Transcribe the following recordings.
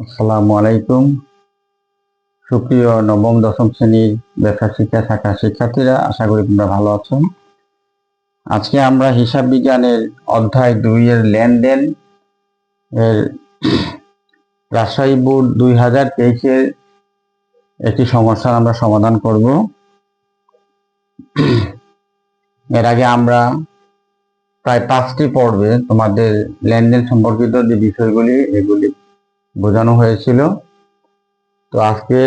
আসসালামু আলাইকুম। সুপ্রিয় নবম, দশম শ্রেণির ব্যবসা শিক্ষা শাখা শিক্ষার্থীরা, আশা করি তোমরা ভালো আছো। আজকে আমরা হিসাব বিজ্ঞানের অধ্যায় দুই এর লেনদেন এর রাজশাহী বোর্ড দুই হাজার তেইশের একটি সমস্যার আমরা সমাধান করব। এর আগে আমরা প্রায় পাঁচটি পর্বে তোমাদের লেনদেন সম্পর্কিত যে বিষয়গুলি, এগুলি বোঝানো হয়েছিল। তো আজকে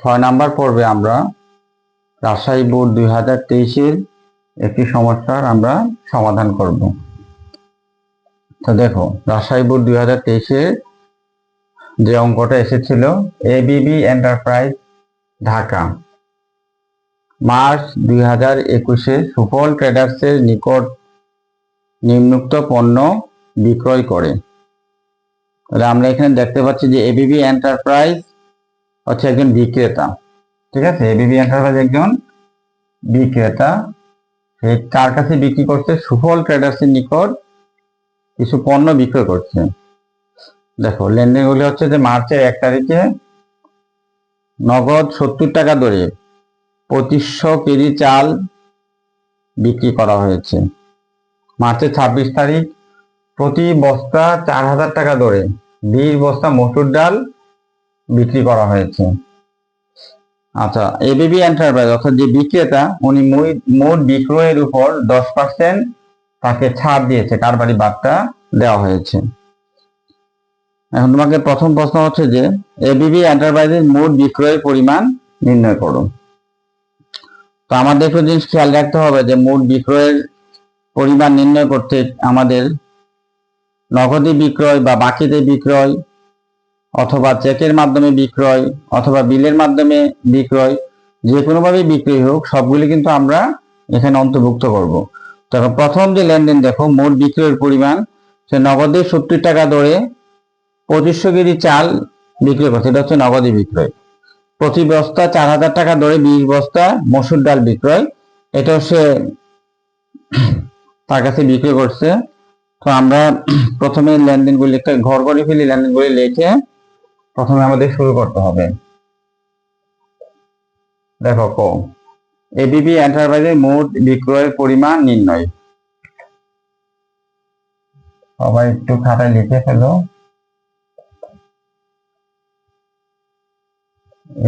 ছয় নাম্বার পর্বে আমরা রাজশাহী বোর্ড দুই হাজার তেইশের একটি সমস্যার আমরা সমাধান করব। তো দেখো, রাজশাহী বোর্ড দুই হাজার তেইশের যে অঙ্কটা এসেছিল এবিবি এন্টারপ্রাইজ ঢাকা। মার্চ দুই হাজার একুশে সুফল ট্রেডার্সের নিকট নিম্নুক্ত পণ্য বিক্রয় করে। তাহলে আমরা এখানে দেখতে পাচ্ছি যে এবিবি এন্টারপ্রাইজ হচ্ছে একজন বিক্রেতা, ঠিক আছে? এবিবি এন্টারপ্রাইজ একজন বিক্রেতা। সে কার কাছে বিক্রি করছে, সুফল ট্রেডার্সের নিকট কিছু পণ্য বিক্রয় করছে। দেখো, লেনদেনগুলি হচ্ছে যে মার্চের এক তারিখে নগদ সত্তর টাকা দরে পঁচিশশো কেজি চাল বিক্রি করা হয়েছে। মার্চের ছাব্বিশ তারিখ প্রতি বস্তা চার হাজার টাকা দরে বিশ বস্তা মসুর ডাল বিক্রি করা হয়েছে। আচ্ছা এবিবি এন্টারপ্রাইজ অর্থাৎ যে বিক্রেতা, উনি মোট বিক্রয়ের উপর দশ পার্সেন্ট তাকে ছাড় দিয়েছে কারবারি বার্তা দেওয়া হয়েছে। এখন তোমাকে প্রথম প্রশ্ন হচ্ছে যে, এবিবি এন্টারপ্রাইজের মোট বিক্রয়ের পরিমাণ নির্ণয় করো। তো আমাদের একটু জিনিস খেয়াল রাখতে হবে যে, মোট বিক্রয়ের পরিমাণ নির্ণয় করতে আমাদের নগদে বিক্রয় বা বাকিতে বিক্রয়, অথবা চেকের মাধ্যমে বিক্রয়, অথবা বিলের মাধ্যমে বিক্রয়, যে কোনোভাবে বিক্রি হোক, সবগুলি কিন্তু আমরা এখানে অন্তর্ভুক্ত করব। তখন প্রথম যে লেনদেন, দেখো, মোট বিক্রয়ের পরিমাণ, সে নগদে সত্তর টাকা দরে পঁচিশশো কেজি চাল বিক্রি করছে। এটা হচ্ছে নগদে বিক্রয়। প্রতি বস্তা চার হাজার টাকা দরে বিশ বস্তা মসুর ডাল বিক্রয়। এটা হচ্ছে তার কাছে বিক্রি করছে। তো আমরা প্রথমে লেনদেনগুলি একটা ঘর করে ফেলি, লেনদেনগুলি লিখে প্রথমে আমাদের শুরু করতে হবে। দেখো, কো। এবিবি এন্টারপ্রাইজের মোট বিক্রয়ের পরিমাণ নির্ণয়। সবাই একটু খাতায় লিখে ফেলো।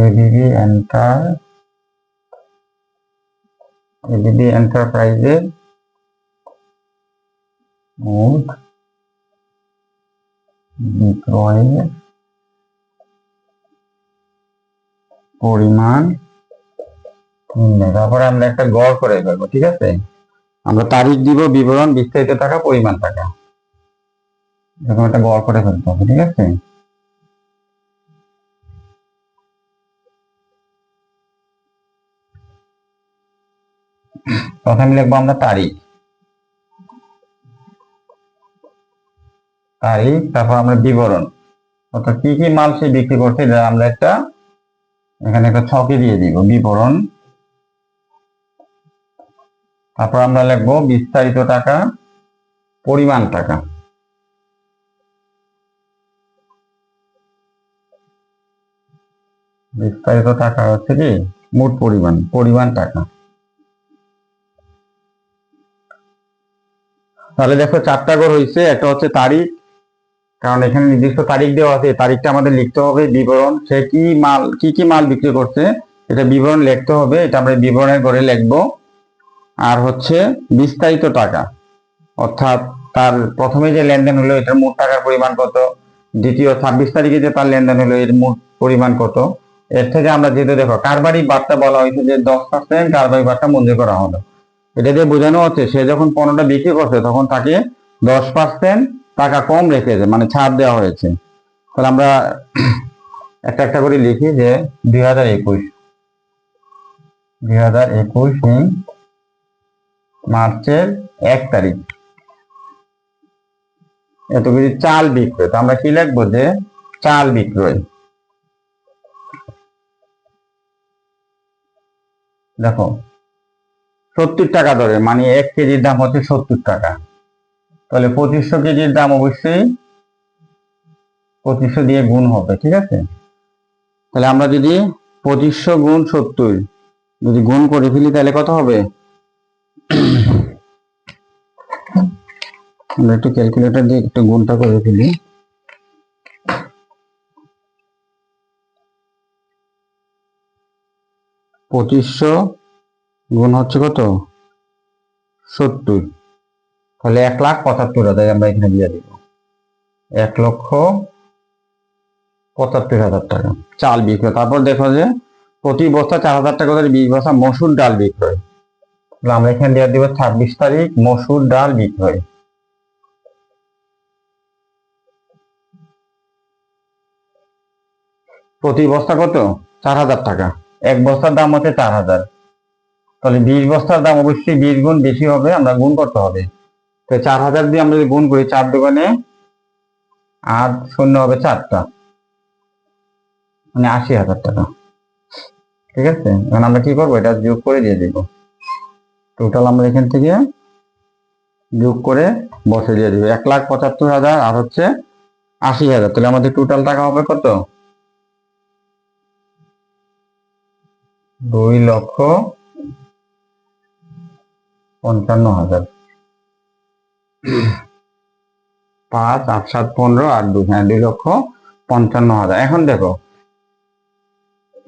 এবিবি এন্টার এবিবি এন্টারপ্রাইজের মোট বিক্রয়ের পরিমাণ তারপরে আমরা একটা গড় করে ফেলব, ঠিক আছে? আমরা তারিখ দিব, বিবরণ, বিস্তারিত টাকা পরিমাণ টাকা এরকম একটা গড় করে ফেলতে হবে, ঠিক আছে? প্রথমে লিখব আমরা তারিখ। তারিখ তারপর আমরা বিবরণ। অর্থাৎ কি কি মাল সে বিক্রি করছে, এটা আমরা একটা এখানে একটা ছকে দিয়ে দিব, বিবরণ। তারপর আমরা লিখব বিস্তারিত টাকা, পরিমাণ টাকা। বিস্তারিত টাকা হচ্ছে কি? মোট পরিমাণ পরিমাণ টাকা। তাহলে দেখো, চারটা গড় হয়েছে একটা হচ্ছে তারিখ কারণ এখানে নির্দিষ্ট তারিখ দেওয়া আছে তারিখটা আমাদের লিখতে হবে, বিবরণ, সে কি মাল, কি কি মাল বিক্রি করছে, এটা বিবরণ লিখতে হবে, এটা আমরা বিবরণের ঘরে লিখব। আর হচ্ছে বিস্তারিত টাকা, অর্থাৎ তার প্রথমে যে লেনদেন হলো, এটার মোট টাকার পরিমাণ কত, দ্বিতীয় ছাব্বিশ তারিখে যে তার লেনদেন হলো, এর মোট পরিমাণ কত, এর থেকে আমরা যেহেতু দেখো, কারবারি বার্তা বলা হয়েছে যে দশ পার্সেন্ট কারবারি বার্তা মঞ্জুর করা হলো। এটা দিয়ে বোঝানো হচ্ছে, সে যখন পণ্যটা বিক্রি করছে, তখন তাকে দশ পার্সেন্ট টাকা কম রেখেছে মানে ছাড় দেওয়া হয়েছে। তাহলে আমরা একটা একটা করে লিখি যে দুই হাজার একুশ। দুই হাজার একুশ মার্চের এক তারিখ। এত কিছু চাল বিক্রয়। তো আমরা কি লিখব যে চাল বিক্রয়? দেখো, সত্তর টাকা ধরে মানে এক কেজির দাম হচ্ছে সত্তর টাকা। তাহলে পঁচিশশো কেজির দাম অবশ্যই পঁচিশশো দিয়ে গুণ হবে, ঠিক আছে? তাহলে আমরা যদি পঁচিশশো গুণ সত্তর যদি গুণ করে ফেলি, তাহলে কত হবে? আমরা একটু ক্যালকুলেটর দিয়ে একটু গুণটা করে ফেলি। পঁচিশশো গুণ হচ্ছে কত? সত্তর। তাহলে এক লাখ পঁচাত্তর হাজার আমরা এখানে দিয়ে দিব। এক লক্ষ পঁচাত্তর হাজার টাকা। চাল বিক্রয়। তারপর দেখো যে প্রতি বস্তা চার হাজার টাকা করে বিশ বস্তা মসুর ডাল বিক্রয়। তাহলে আমরা এখানে দিয়ে দিব ছাব্বিশ তারিখ মসুর ডাল বিক্রয়। প্রতি বস্তা কত? চার হাজার টাকা। এক বস্তার দাম হচ্ছে চার হাজার। তাহলে বিশ বস্তার দাম অবশ্যই বিশ গুণ বেশি হবে, আমরা গুণ করতে হবে। তো চার হাজার দিয়ে আমরা যদি গুণ করি, চার দোকানে আট শূন্য হবে চারটা। মানে আশি হাজার টাকা। ঠিক আছে? এখন আমরা কি করব? এটা যোগ করে দিয়ে দিব। টোটাল আমরা এখান থেকে যোগ করে বসে দিয়ে দিব। এক লাখ পঁচাত্তর হাজার আর হচ্ছে আশি হাজার। তাহলে আমাদের টোটাল টাকা হবে কত? দুই লক্ষ পঞ্চান্ন হাজার। পাঁচ, আট, সাত, পনেরো আর দুই হ্যাঁ দুই লক্ষ পঞ্চান্ন হাজার। এখন দেখো,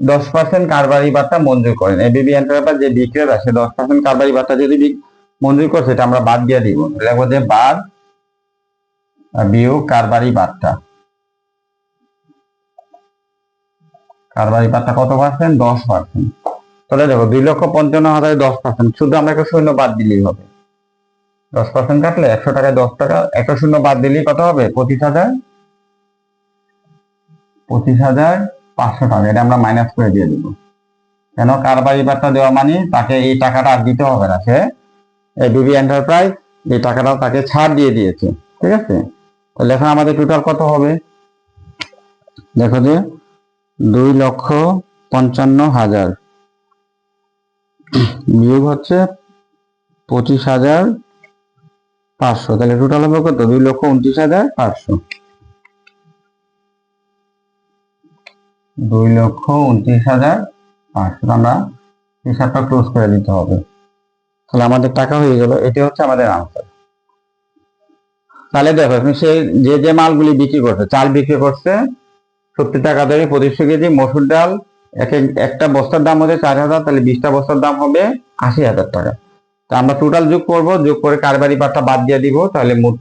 দশ পার্সেন্ট কারবারি বার্তা মঞ্জুর করেন। এবিবি এন্টারপ্রাইজ যে বিক্রেতা, সে দশ পার্সেন্ট কারবারি বার্তা যদি মঞ্জুর করছে এটা আমরা বাদ দিয়ে দিব। লিখব যে বাদ বিয়োগ কারবারি বার্তা। কারবারি বার্তা কত পার্সেন্ট দশ পার্সেন্ট তাহলে দেখো, দুই লক্ষ পঞ্চান্ন হাজার দশ পার্সেন্ট শুধু আমরা একটা শূন্য বাদ দিলেই হবে। দশ পার্সেন্ট কাটলে একশো টাকায় দশ টাকা একটা শূন্য বাদ দিলেই কত হবে? পঁচিশ হাজার। পঁচিশ হাজার পাঁচশো টাকা, এটা আমরা মাইনাস করে দিয়ে দেবো। কেন? কারবারি বার্তা দেওয়া মানে তাকে এই টাকাটা আর দিতে হবে না। সে বিবি এন্টারপ্রাইজ এই টাকাটা তাকে ছাড় দিয়ে দিয়েছে। ঠিক আছে? তাহলে এখন আমাদের টোটাল কত হবে? দেখো যে দুই লক্ষ পঞ্চান্ন হাজার। বিয়োগ হচ্ছে পঁচিশ হাজার পাঁচশো। তাহলে টোটাল হবে কত? দুই লক্ষ উনত্রিশ হাজার পাঁচশো। দুই লক্ষ উনত্রিশ হাজার পাঁচশো। আমরা হিসাবটা ক্লোজ করে দিতে হবে। তাহলে আমাদের টাকা হয়ে গেল। এটি হচ্ছে আমাদের আনসার তাহলে দেখো, এখন সে যে যে মালগুলি বিক্রি করছে, চাল বিক্রি করছে সত্তর টাকা ধরে পঁচিশশো কেজি মসুর ডাল, এক এক- একটা বস্তার দাম হচ্ছে চার হাজার, তাহলে বিশটা বস্তার দাম হবে আশি হাজার টাকা। তা আমরা টোটাল যোগ করব, যোগ করে কারবারি পাটটা বাদ দিয়ে দিব, তাহলে মোট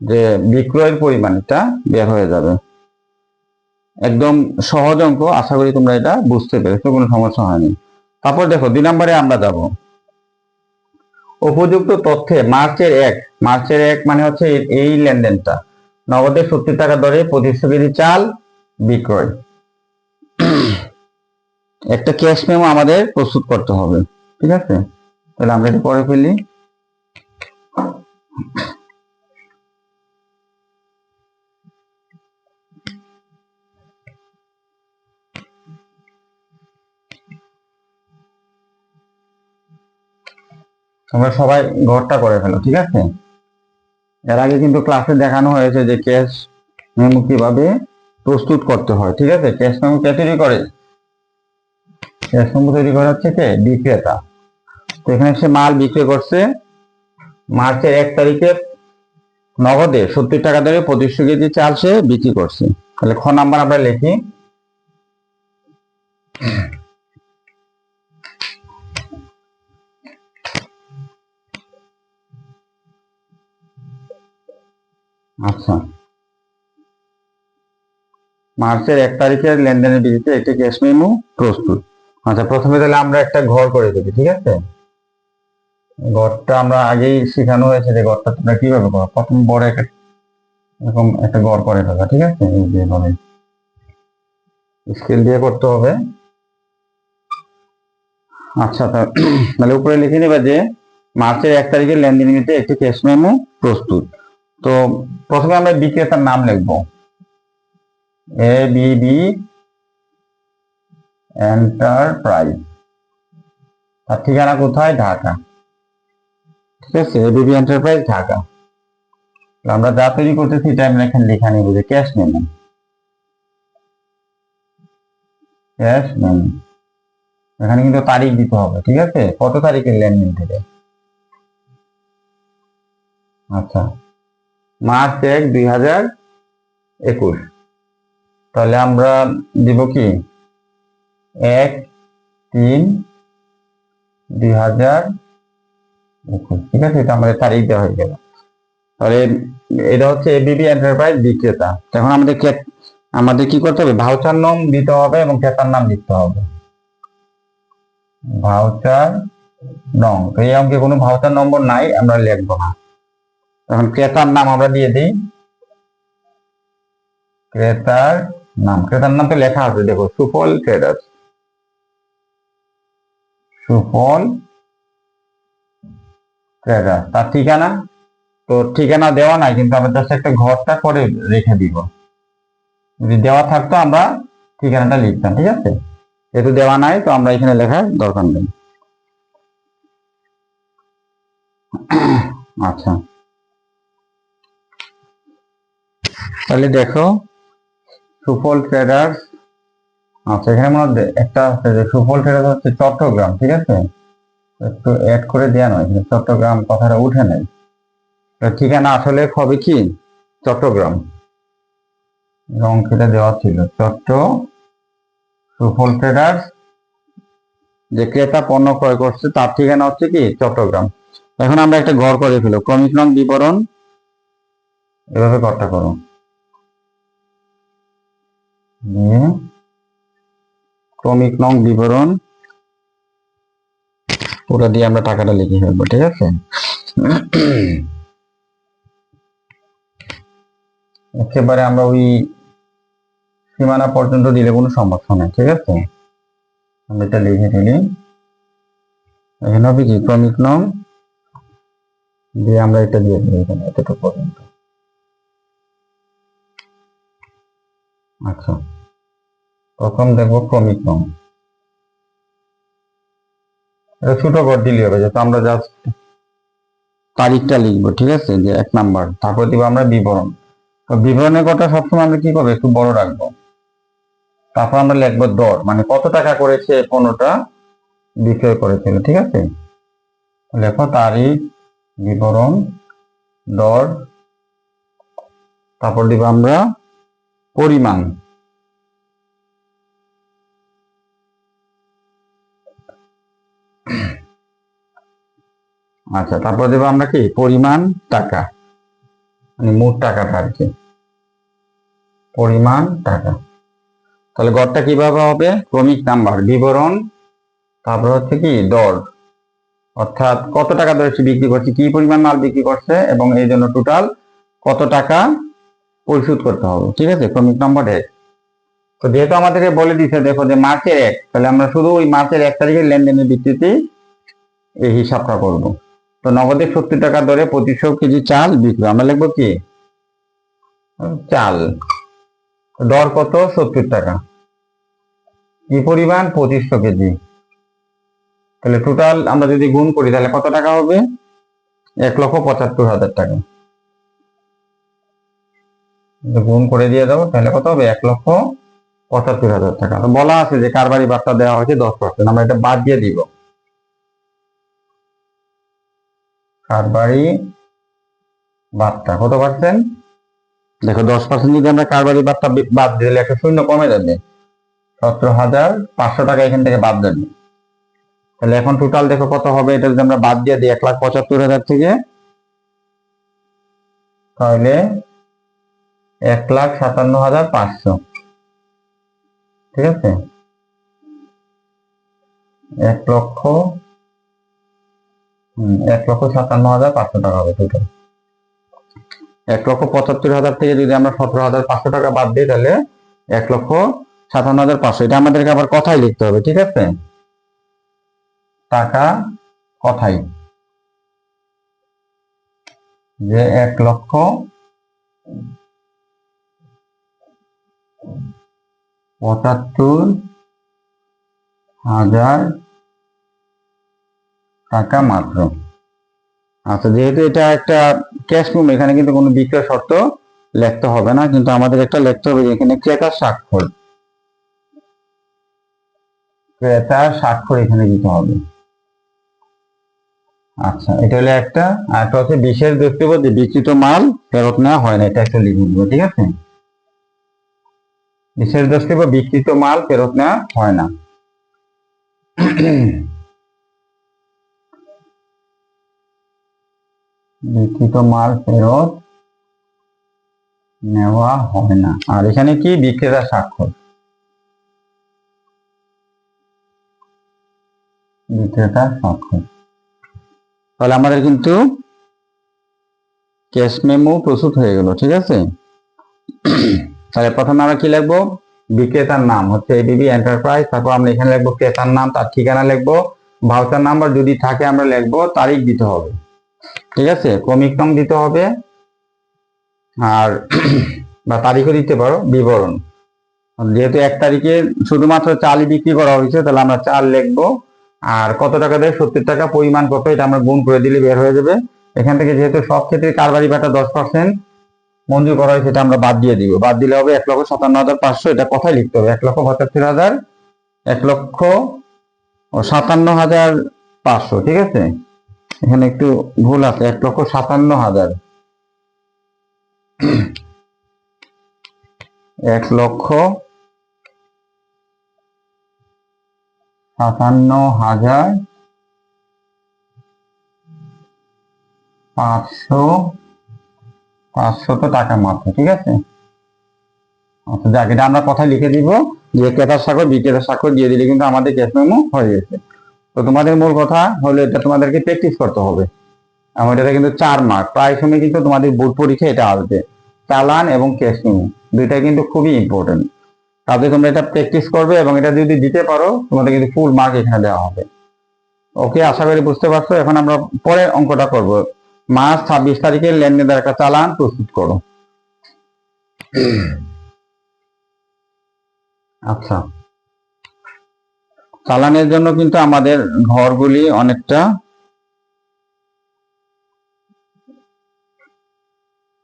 যে বিক্রয়ের পরিমাণটা বের হয়ে যাবে। একদম সহজ অঙ্ক, আশা করি তোমরা এটা বুঝতে পেরেছ, কোনো সমস্যা হয়নি। তারপর দেখো, দুই নম্বরে আমরা যাব। উপযুক্ত তথ্যে মার্চের এক মার্চের এক মানে হচ্ছে এই- লেনদেনটা। নগদে সত্তর টাকা দরে কেজি চাল, বিক্রয়। একটা ক্যাশ মেমো আমাদের প্রস্তুত করতে হবে, ঠিক আছে? তাহলে আমরা এটা করে ফেলি। তোমরা সবাই ঘরটা করে ফেলো, ঠিক আছে? এর আগে কিন্তু ক্লাসে দেখানো হয়েছে যে ক্যাশ মেমো কীভাবে প্রস্তুত করতে হয়, ঠিক আছে? ক্যাশ মেমো কে তৈরি করে? ক্যাশ মেমো তৈরি করা হচ্ছে কে বিক্রেতা। তো এখানে সে মাল বিক্রি করছে। মার্চের এক তারিখে নগদে সত্তর টাকা ধরে পঁচিশশো কেজি চাল সে বিক্রি করছে। তাহলে খ নাম্বার আমরা লিখি। আচ্ছা। মার্চের এক তারিখের লেনদেনের ভিত্তিতে একটি ক্যাশ মেমো প্রস্তুত। আচ্ছা প্রথমে তাহলে আমরা একটা ঘর করে দেবো, ঠিক আছে? ঘরটা আমরা আগেই শেখানো হয়েছে যে ঘরটা তোমরা কীভাবে করো। প্রথম বড় একটা এরকম একটা গড় করে ফেলা, ঠিক আছে? এই যে মানে স্কেল দিয়ে করতে হবে। আচ্ছা তাহলে উপরে লিখে নেবে যে মার্চের এক তারিখের ভিত্তিতে একটি ক্যাশ মেমো প্রস্তুত। তো প্রথমে আমরা বিক্রেতার নাম লিখব। এ বি বি এন্টারপ্রাইজ তার ঠিকানা কোথায়? ঢাকা। ঠিক আছে এবিবি এন্টারপ্রাইজ ঢাকা। আমরা যা তৈরি করতেছি, এটা আমরা এখানে লেখা যে ক্যাশ ক্যাশ এখানে কিন্তু তারিখ দিতে হবে, ঠিক আছে? কত তারিখের লেনদেন থেকে? আচ্ছা মার্চ এক দুই হাজার একুশ। তাহলে আমরা দিব কি? এক তিন দুই হাজার ঠিক আছে, এটা আমাদের তারিখ দেওয়া হয়ে গেল। তাহলে এটা হচ্ছে এবিবি এন্টারপ্রাইজ বিক্রেতা। এখন আমাদের আমাদের কি করতে হবে? ভাউচার নাম দিতে হবে এবং ক্রেতার নাম লিখতে হবে। ভাউচার নং এই অঙ্কে কোনো ভাউচার নম্বর নাই, আমরা লিখব না। এখন ক্রেতার নাম আমরা দিয়ে দিই। ক্রেতার নাম। ক্রেতার নাম তো লেখা আছে, দেখো, সুফল ট্রেডার্স সুফল ট্রেডার্স তার ঠিকানা? তো ঠিকানা দেওয়া নাই, কিন্তু আমরা জাস্ট একটা ঘরটা করে রেখে দিব। যদি দেওয়া থাকতো আমরা ঠিকানাটা লিখতাম, ঠিক আছে? যেহেতু দেওয়া নাই, তো আমরা এখানে লেখার দরকার নেই। আচ্ছা। তাহলে দেখো, সুফল ট্রেডার্স আচ্ছা এখানে মনে একটা, সুফল ট্রেডার্স হচ্ছে চট্টগ্রাম, ঠিক আছে? একটু অ্যাড করে দেওয়া নয় চট্টগ্রাম কথাটা উঠে নেই ঠিকানা আসলে হবে কি? চট্টগ্রাম। সেটা দেওয়া ছিল। চট্ট সুফল ট্রেডার্স যে ক্রেতা পণ্য ক্রয় করছে, তার ঠিকানা হচ্ছে কি? চট্টগ্রাম। এখন আমরা একটা ঘর করে ফেলো ক্রমিক নং বিবরণ, এভাবে ঘরটা করো। ক্রমিক নং বিবরণ পুরো দিয়ে আমরা টাকাটা লিখে ফেলব, ঠিক আছে? একেবারে আমরা ওই সীমানা পর্যন্ত দিলে কোনো সমস্যা নেই, ঠিক আছে? আমরা এটা লিখে দিলি এখানে হবে কি? ক্রমিক নং দিয়ে আমরা এটা দিয়ে দিই এখানে এতটুকু পর্যন্ত। আচ্ছা। প্রথম দেখব ক্রমিক নং। এটা ছোট করে দিলে হবে, যাতে আমরা জাস্ট তারিখটা লিখব, ঠিক আছে? যে এক নাম্বার, তারপর দিব আমরা বিবরণ। তো বিবরণের কথা সবসময় আমরা কি করব? একটু বড় রাখব। তারপর আমরা লিখব দর মানে কত টাকা করেছে পণ্যটা? বিক্রয় করেছিল, ঠিক আছে? লেখো তারিখ, বিবরণ, দর, তারপর দিব আমরা পরিমাণ। আচ্ছা তারপর দেবো আমরা কি? পরিমাণ টাকা। মানে মোট টাকাটা আর কি। পরিমাণ টাকা। তাহলে গড়টা কীভাবে হবে? ক্রমিক নাম্বার, বিবরণ। তারপর হচ্ছে কি? দর। অর্থাৎ কত টাকা দরে বিক্রি করছে? কি পরিমাণ মাল বিক্রি করছে? এবং এই জন্য টোটাল কত টাকা পরিশোধ করতে হবে? ঠিক আছে? ক্রমিক নম্বর এক। তো যেহেতু আমাদেরকে বলে দিছে দেখো যে মার্চের এক, তাহলে আমরা শুধু ওই মার্চের এক তারিখের লেনদেনের ভিত্তিতে এই হিসাবটা করব। তো নগদে সত্তর টাকা দরে পঁচিশশো কেজি চাল বিক্রি, আমরা লিখব কি? চাল। দর কত? সত্তর টাকা। কি পরিমাণ? পঁচিশশো কেজি। তাহলে টোটাল আমরা যদি গুণ করি, তাহলে কত টাকা হবে? এক লক্ষ পঁচাত্তর হাজার টাকা। গুণ করে দিয়ে দাও, তাহলে কত হবে? এক লক্ষ পঁচাত্তর হাজার টাকা। তো বলা আছে যে কারবারি বার্তা দেওয়া হয়েছে দশ পার্সেন্ট আমরা এটা বাদ দিয়ে দিব। কারবারি বার্তা কত পার্সেন্ট দেখো, দশ পার্সেন্ট যদি আমরা কারবারি বার্তা বাদ দিলে একটা শূন্য কমে যাবে। সতেরো হাজার পাঁচশো টাকা এখান থেকে বাদ যাবে তাহলে এখন টোটাল দেখো কত হবে, এটা যদি আমরা বাদ দিয়ে দিই, এক লাখ পঁচাত্তর হাজার থেকে, তাহলে এক লাখ সাতান্ন হাজার পাঁচশো। ঠিক আছে? এক লক্ষ এক লক্ষ সাতান্ন হাজার পাঁচশো টাকা হবে টোটাল এক লক্ষ পঁচাত্তর হাজার থেকে যদি আমরা সতেরো হাজার পাঁচশো টাকা বাদ দিই তাহলে এক লক্ষ সাতান্ন হাজার পাঁচশো। এটা আমাদেরকে আবার কথাই লিখতে হবে, ঠিক আছে? টাকা কথাই। যে এক লক্ষ পঁচাত্তর হাজার টাকা মাত্র আচ্ছা যেহেতু এটা একটা ক্যাশ রুম এখানে কিন্তু কোনো বিক্রয় শর্ত লিখতে হবে না, কিন্তু আমাদের একটা লিখতে হবে এখানে ক্রেতার স্বাক্ষর। ক্রেতার স্বাক্ষর এখানে দিতে হবে। আচ্ছা এটা হলো একটা, আর একটা হচ্ছে বিশেষ বক্তব্য যে বিকৃত মাল ফেরত নেওয়া হয় না, এটা একটা লিখে দিব, ঠিক আছে? বিশেষ বক্তব্য বিকৃত মাল ফেরত নেওয়া হয় না। বিকৃত মাল ফেরত নেওয়া হয় না। আর এখানে কি? বিক্রেতা স্বাক্ষর। বিক্রেতা স্বাক্ষর। তাহলে আমাদের কিন্তু ক্যাশ মেমো প্রস্তুত হয়ে গেল, ঠিক আছে? তাহলে প্রথমে আমরা কি লিখব? বিক্রেতার নাম, হচ্ছে এবিবি এন্টারপ্রাইজ তারপর আমরা এখানে লিখব ক্রেতার নাম, তার ঠিকানা লিখব ভাউচার নাম্বার যদি থাকে আমরা লিখব, তারিখ দিতে হবে। ঠিক আছে? ক্রমিক নং দিতে হবে। আর বা তারিখও দিতে পারো, বিবরণ। যেহেতু এক তারিখে শুধুমাত্র চালই বিক্রি করা হয়েছে, তাহলে আমরা চাল লিখব। আর কত টাকা দেয়? সত্তর টাকা, পরিমাণ কত, এটা আমরা গুণ করে দিলে বের হয়ে যাবে। এখান থেকে যেহেতু সব ক্ষেত্রে কারবারি ভাটা দশ পার্সেন্ট মঞ্জুর করা হয়েছে এটা আমরা বাদ দিয়ে দিব। বাদ দিলে হবে এক লক্ষ সাতান্ন হাজার পাঁচশো, এটা কথাই লিখতে হবে। এক লক্ষ পঁচাত্তর হাজার, এক লক্ষ সাতান্ন হাজার পাঁচশো, ঠিক আছে? এখানে একটু ভুল আছে, এক লক্ষ সাতান্ন হাজার। এক লক্ষ সাতান্ন হাজার পাঁচশো পাঁচশত টাকা মাত্র, ঠিক আছে? আচ্ছা যাক এটা আমরা কথা লিখে দিব। যে ক্রেতার স্বাক্ষর বিক্রেতার স্বাক্ষর দিয়ে দিলে কিন্তু আমাদের ক্যাশ মেমো হয়ে গেছে। তো তোমাদের মূল কথা হলো এটা তোমাদেরকে প্র্যাকটিস করতে হবে। এবং এটা কিন্তু চার মার্ক প্রায় সময় কিন্তু তোমাদের বোর্ড পরীক্ষা এটা আসবে। চালান এবং ক্যাশ মেমো দুইটাই কিন্তু খুবই ইম্পর্টেন্ট তাহলে তোমরা এটা প্র্যাকটিস করবে এবং এটা যদি দিতে পারো, তোমাদের কিন্তু ফুল মার্ক এখানে দেওয়া হবে। ওকে আশা করি বুঝতে পারছ। এখন আমরা পরের অঙ্কটা করব। মার্চ ছাব্বিশ তারিখের লেনদেনের একটা চালান, প্রস্তুত করো। আচ্ছা। চালানের জন্য কিন্তু আমাদের ঘরগুলি অনেকটা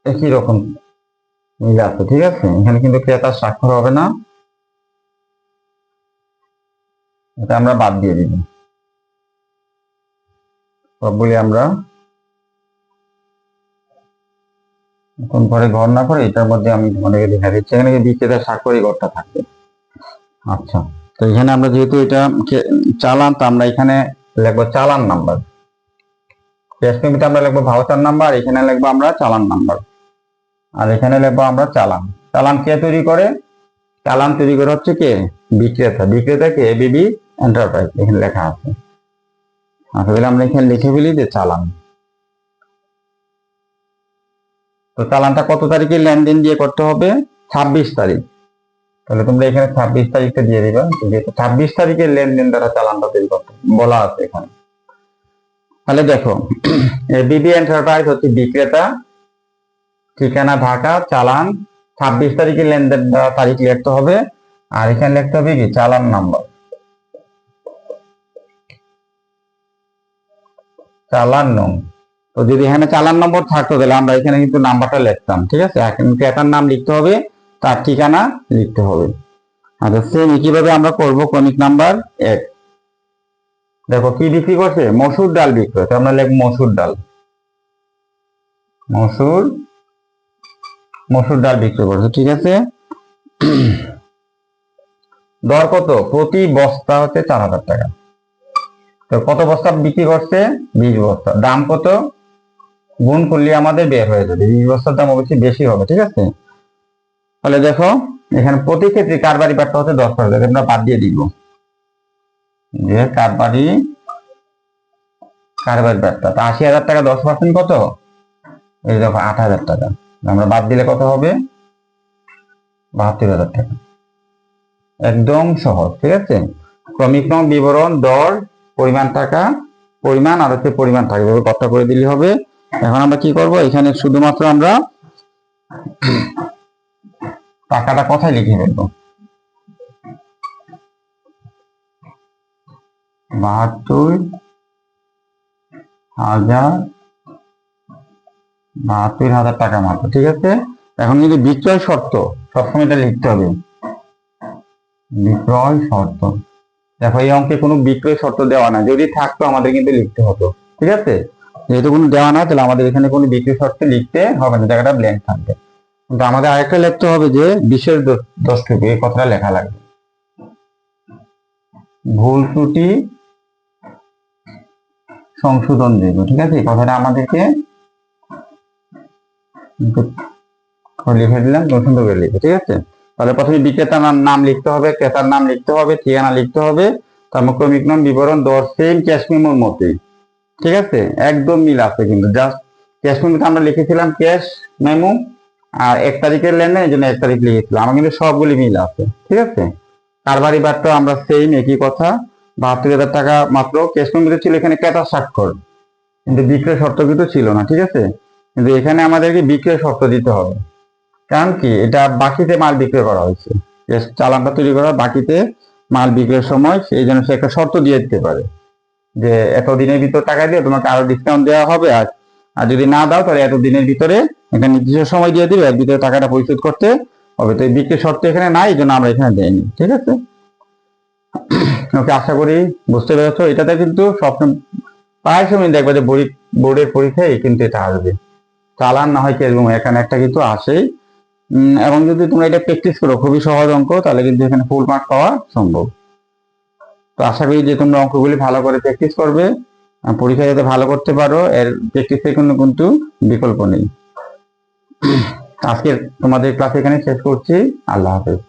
একই রকম মিলে আছে, ঠিক আছে? এখানে কিন্তু ক্রেতার স্বাক্ষর হবে না। এটা আমরা বাদ দিয়ে দিব। সবগুলি আমরা এখন পরে ঘর না করে এটার মধ্যে আমি তোমাদেরকে দেখা দিচ্ছি। এখানে বিক্রেতার স্বাক্ষরই ঘরটা থাকবে আচ্ছা তো এখানে আমরা যেহেতু এটা চালান, তো আমরা এখানে লিখব চালান নাম্বার। ক্যাশ পেমেন্টে আমরা লিখব ভাউচার নাম্বার, এখানে লিখব আমরা চালান নাম্বার। আর এখানে লিখব আমরা চালান। চালান কে তৈরি করে? চালান তৈরি করে হচ্ছে কে? বিক্রেতা। বিক্রেতা কে? ABB enterprise. এখানে লেখা আছে। আচ্ছা তাহলে আমরা এখানে লিখে ফেলি যে চালান। তো চালানটা কত তারিখে লেনদেন দিয়ে করতে হবে? ছাব্বিশ তারিখ। তাহলে তোমরা এখানে ছাব্বিশ তারিখটা দিয়ে দিবা। যেহেতু ছাব্বিশ তারিখের লেনদেন দ্বারা চালানটা তৈরি করতে বলা আছে এখানে। তাহলে দেখো বিবি এন্টারপ্রাইজ হচ্ছে বিক্রেতা। ঠিকানা ঢাকা, চালান। ছাব্বিশ তারিখে লেনদেন দ্বারা তারিখ লিখতে হবে। আর এখানে লিখতে হবে কি? চালান নাম্বার। চালান নং। তো যদি এখানে চালান নম্বর থাকতো তাহলে আমরা এখানে কিন্তু নাম্বারটা লিখতাম, ঠিক আছে? এখন ক্রেতার নাম লিখতে হবে, তার ঠিকানা লিখতে হবে। আচ্ছা সেম কীভাবে আমরা করব ক্রমিক নাম্বার এক। দেখো, কি বিক্রি করছে? মসুর ডাল বিক্রি করছে, আমরা লিখব মসুর ডাল। মসুর মসুর ডাল বিক্রি করছে, ঠিক আছে? দর কত? প্রতি বস্তা হচ্ছে চার হাজার টাকা। তো কত বস্তা বিক্রি করছে? বিশ বস্তা। দাম কত? গুণ করলে আমাদের বের হয়ে যাবে। বিশ বস্তার দাম অবশ্যই বেশি হবে, ঠিক আছে? তাহলে দেখো, এখানে প্রতি ক্ষেত্রে কারবারি বার্তা হচ্ছে দশ পার্সেন্ট আমরা বাদ দিয়ে দিব। যে কারবারি কারবারি বার্তা তা আশি হাজার টাকা দশ পার্সেন্ট কত? এই দেখো, আট হাজার টাকা। আমরা বাদ দিলে কত হবে? বাহাত্তর হাজার টাকা। একদম সহজ, ঠিক আছে? ক্রমিক বিবরণ, দর, পরিমাণ টাকা, পরিমাণ, আর হচ্ছে পরিমাণ এভাবে কথা করে দিলে হবে? এখন আমরা কি করব? এখানে শুধুমাত্র আমরা টাকাটা কোথায় লিখে ফেলব। বাহাত্তর হাজার বাহাত্তর হাজার টাকা মাত্র, ঠিক আছে? এখন কিন্তু বিক্রয় শর্ত, সবসময় এটা লিখতে হবে। বিক্রয় শর্ত। দেখো, এই অঙ্কে কোনো বিক্রয় শর্ত দেওয়া না। যদি থাকতো, আমাদের কিন্তু লিখতে হতো, ঠিক আছে? যেহেতু কোনো দেওয়া না তাহলে আমাদের এখানে কোনো বিক্রয় শর্ত লিখতে হবে না, জায়গাটা ব্ল্যাঙ্ক থাকবে। কিন্তু আমাদের আরেকটা লিখতে হবে যে দোষ- দ্রষ্টব্য এই কথাটা লেখা লাগবে। ভুল ত্রুটি সংশোধন দেব ঠিক আছে? এই কথাটা আমাদেরকে লিখে দিলাম সুন্দর করে লিখে, ঠিক আছে? তাহলে প্রথমে বিক্রেতার নাম লিখতে হবে, ক্রেতার নাম লিখতে হবে, ঠিকানা লিখতে হবে। ক্রমিক নাম বিবরণ দশ সেম ক্যাশ মেমোর মতোই ঠিক আছে? একদম মিল আছে কিন্তু। জাস্ট ক্যাশ মেমোতে আমরা লিখেছিলাম ক্যাশ মেমো আর এক তারিখের লেনদেন, এই জন্য এক তারিখ লিখেছিলাম। আমার কিন্তু সবগুলি মিল আছে। ঠিক আছে? কারবারি বারটা আমরা সেম একই কথা। বাহাত্তর হাজার টাকা মাত্র ক্যাশ মেমোতে ছিল এখানে ক্রেতার স্বাক্ষর। কিন্তু বিক্রয় শর্ত কিন্তু ছিল না, ঠিক আছে? কিন্তু এখানে আমাদেরকে বিক্রয় শর্ত দিতে হবে। কারণ কি? এটা বাকিতে মাল বিক্রয় করা হয়েছে। চালানটা তৈরি করা বাকিতে মাল বিক্রয়ের সময়, সেই জন্য সে একটা শর্ত দিয়ে দিতে পারে। যে এত দিনের ভিতর টাকা দিয়ে তোমাকে আরও ডিসকাউন্ট দেওয়া হবে আর আর যদি না দাও তাহলে এত দিনের ভিতরে একটা নির্দিষ্ট সময় দিয়ে দিবে, এর ভিতরে টাকাটা পরিশোধ করতে হবে। তো এই বিক্রির শর্ত এখানে নাই, এই জন্য আমরা এখানে দেয়নি ঠিক আছে? ওকে, আশা করি বুঝতে পেরেছ। এটাতে কিন্তু স্বপ্ন, প্রায় সময় দেখবে যে বোর্ডের পরীক্ষায় কিন্তু এটা আসবে। চালান না হয় কীরকম এখানে একটা কিন্তু আসেই। এবং যদি তোমরা এটা প্র্যাকটিস করো, খুবই সহজ অঙ্ক, তাহলে কিন্তু এখানে ফুল মার্ক পাওয়া সম্ভব। তো আশা করি যে তোমরা অঙ্কগুলি ভালো করে প্র্যাকটিস করবে। পরীক্ষা যাতে ভালো করতে পারো, এর প্র্যাকটিসের কোনো কিন্তু বিকল্প নেই। আজকের তোমাদের ক্লাস এখানে শেষ করছি। আল্লাহ হাফেজ।